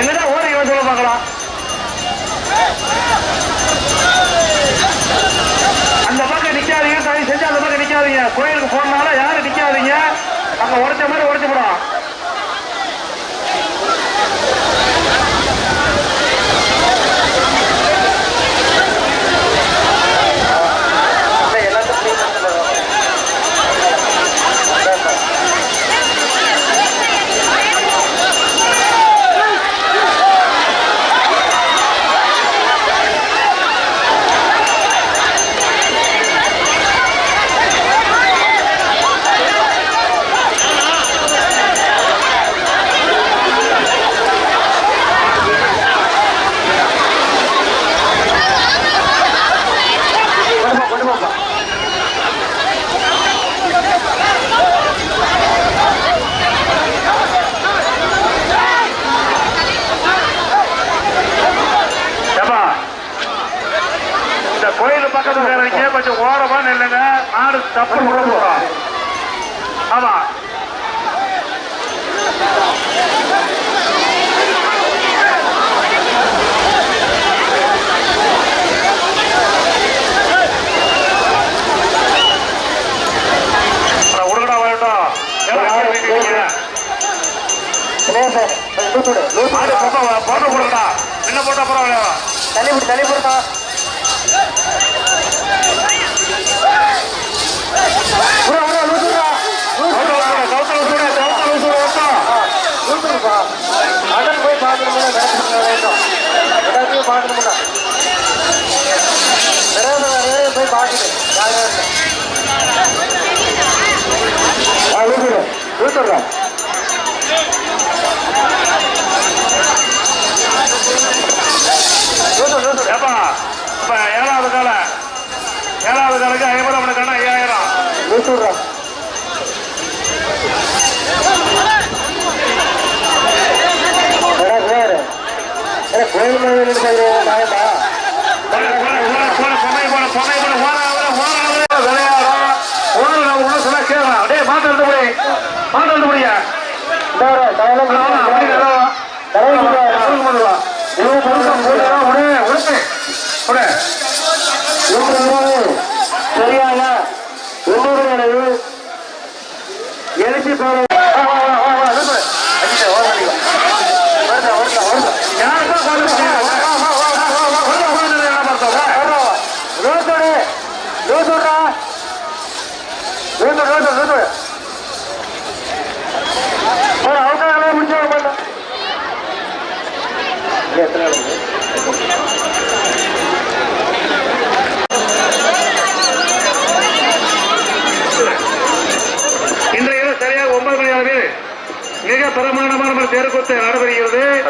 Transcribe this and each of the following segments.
எங்கதான் இவன் சொல்ல பார்க்கலாம். அந்த பக்கம் நிக்காதீங்க சாமி செஞ்சு அந்த பக்கம் நிக்காதீங்க. கோயிலுக்கு போனாலும் யாரும் நிக்காதீங்க. அங்க உடச்ச மாதிரி உடச்ச இந்த கோயில் பக்கத்துல இருக்கிறீங்க கொஞ்சம் ஓரமா நில்லுங்க நாடு தப்பு விட போறோம் ஆமா போட்டோ போடுறா என்ன போட்டா பரவாயில்ல தள்ளி விடு தள்ளி பார்க்கணும்னா வேண்டும் எல்லாத்தையும் பார்க்கணும்னா நிறைய போய் பார்க்குது யார் யார்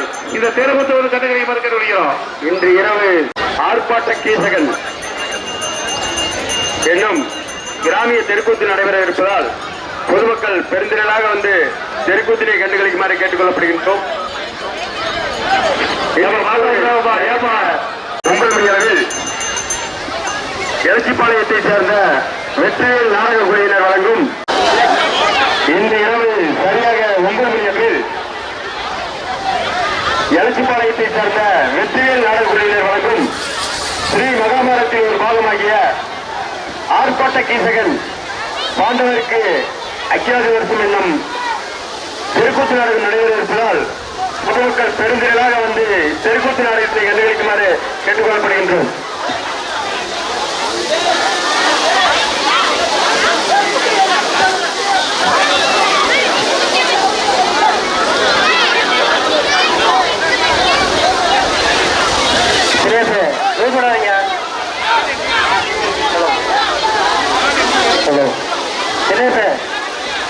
இருந்தால் இந்த தேர்வுத்து ஒரு கண்டுகளை மறுக்க முடியும். இன்று இரவு ஆர்ப்பாட்ட கீசகன் என்னும் கிராமிய தெருக்கூத்து நடைபெற இருப்பதால் பொதுமக்கள் பெருந்திரளாக வந்து தெருக்கூத்தினை கண்டுகளிக்குமாறு கேட்டுக்கொள்ளப்படுகின்றோம். ஒன்பது மணி அளவில் எழுச்சிப்பாளையத்தை சேர்ந்த வெற்றிவேல் நாடக குழுவினர் வழங்கும் இன்று இரவு சரியாக ஒன்பது மணி அளவில் எழுச்சிப்பாளையத்தை சேர்ந்த வெற்றியல் நாடக வழங்கும் ஸ்ரீ மகாபாரத்தின் ஒரு பாகமாகிய ஆர்ப்பாட்ட கீசகன் பாண்டவருக்கு அக்கியாத வருஷம் என்னும் தெருக்கூத்து நாடகம் நடைபெற இருப்பதால் பொதுமக்கள் பெருந்திரளாக வந்து தெருக்கூத்து நாடகத்தை கண்டுகளிக்குமாறு கேட்டுக்கொள்ளப்படுகின்றோம்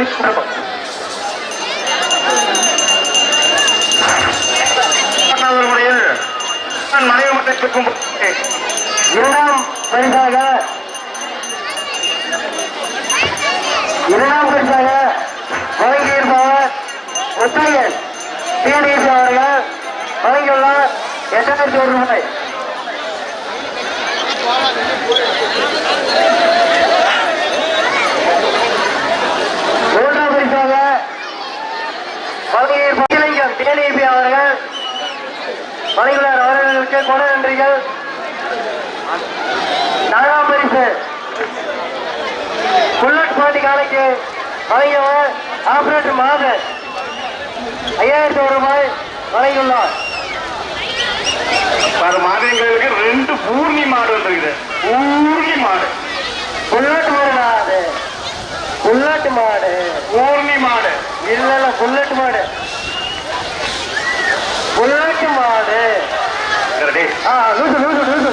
தெரிஞ்சு முறையில் மனைவி இரண்டாம் பரிசாக இரண்டாம் பரிசாக வழங்கியிருப்பவர் முத்தையன் டிடிசி அவர்கள் வழங்கியுள்ளார் எட்டாயிரத்தி ஒரு ரூபாய் மூன்றாம் பரிசாக வழங்கியிருப்பவர் இளைஞர் டிடிபி அவர்கள் வழங்கியுள்ளார் அவர்களுக்கு கொடை நன்றிகள். நாலாம் பரிசு. புல்லட் பாண்டி காலைக்கு வழங்கியவர் ஆபரேட்டர் மாதன் ஐயாயிரத்தி ஒரு ரூபாய் வழங்கியுள்ளார். பல மாதங்களுக்கு ரெண்டு பூர்ணி மாடு வந்துருக்குது. பூர்ணி மாடு. புல்லட் அது. புல்லட் மாடு. பூர்ணி மாடு. இல்ல இல்ல புல்லட் மாடு. புல்லட் மாடு. ஆ லூசு லூசு லூசு.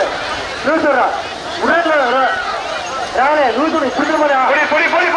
லூசுடா உடனே ராணே லூசு இப்படி பொடி பொடி போடு.